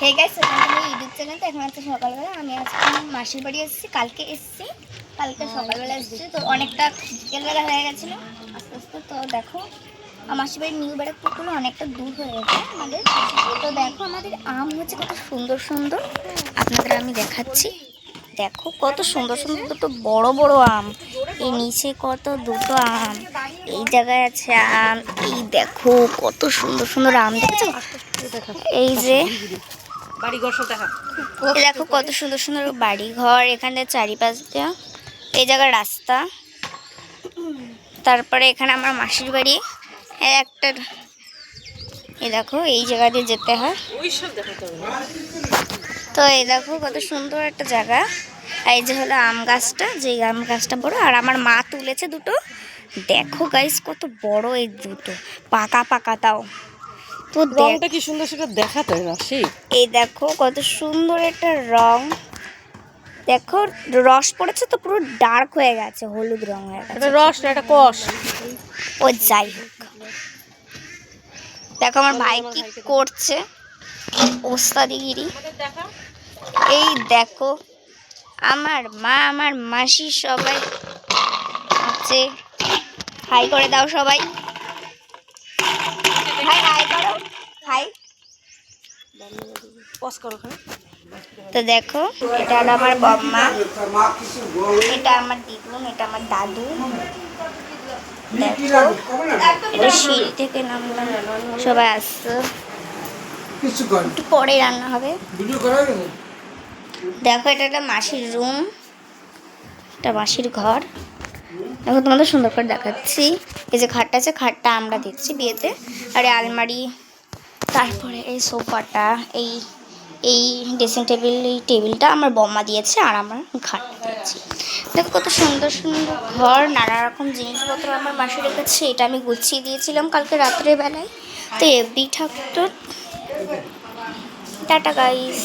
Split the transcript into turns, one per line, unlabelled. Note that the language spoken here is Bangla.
হে গাইস ওখানে ইউটিউব চ্যানেল তো এখন আজকে সকালবেলা। আমি আজকে মাসির বাড়ি এসেছি কালকে এসেছি। কালকে সকালবেলা এসেছি। তো অনেকটা বিকেলবেলা হয়ে গেছিল। আস্তে আস্তে তো দেখো মাসির বাড়ির নিউ ব্যারাকপুরগুলো অনেকটা দূর হয়ে গেছে আমাদের। তো দেখো আমাদের আম হচ্ছে কত সুন্দর সুন্দর। আপনাদের আমি দেখাচ্ছি। দেখো কত সুন্দর সুন্দর দুটো বড় বড় আম। এই নিচে কত দুটো আম। এই জায়গায় আছে আম। এই দেখো কত সুন্দর সুন্দর আম। দেখছ? এই যে
সব দেখা।
দেখো কত সুন্দর সুন্দর বাড়ি ঘর এখানে চারিপাশ দেওয়া এই জায়গার রাস্তা। তারপরে এখানে আমার মাসির বাড়ি। একটা এই দেখো এই জায়গা দিয়ে যেতে হয়। তো এই দেখো কত সুন্দর একটা জায়গা। এই যে হলো আম গাছটা যে আম গাছটা বড়। আর আমার মা তুলেছে দুটো। দেখো গাইস কত বড় এই দুটো। পাকা পাকা তাও। তো
রংটা কি সুন্দর সেটা দেখাতে রাশি
এই দেখো কত সুন্দর একটা রং। দেখো রস পড়েছে তো পুরো ডার্ক হয়ে গেছে হলুদ রং হয়ে গেছে।
এটা রস না এটা কষ।
ও যাই হোক। দেখো আমার ভাই কি করছে। ওস্তাদিগিরি এই দেখো আমার মা আমার মাসি সবাই আছে। হাই করে দাও সবাই হাই হাই করো
ওখানে।
তো দেখো, এটা হলো আমার বম্মা। এটা আমার দিদুন, এটা আমার দাদু। এটা সিঁড়ি থেকে নামলাম। সবাই আসছে। একটু পরে রান্না হবে। দেখো, এটা একটা মাসির রুম। এটা মাসির ঘর। দেখো, তোমাদের সুন্দর করে দেখাচ্ছি। এই যে খাটটা আছে খাটটা আমরা দিচ্ছি বিয়েতে। আর আলমারি। তারপরে এই সোফাটা, এই এই ড্রেসিং টেবিল এই টেবিলটা আমার বম্মা দিয়েছে আর আমার ঘাট দিয়েছে দেখো কত সুন্দর সুন্দর ঘর, নানা রকম জিনিসপত্র আমার মাসির রেখেছে, এটা আমি গুছিয়ে দিয়েছিলাম কালকে রাত্রেবেলায় তো এফবি ঠাকুর। Tata guys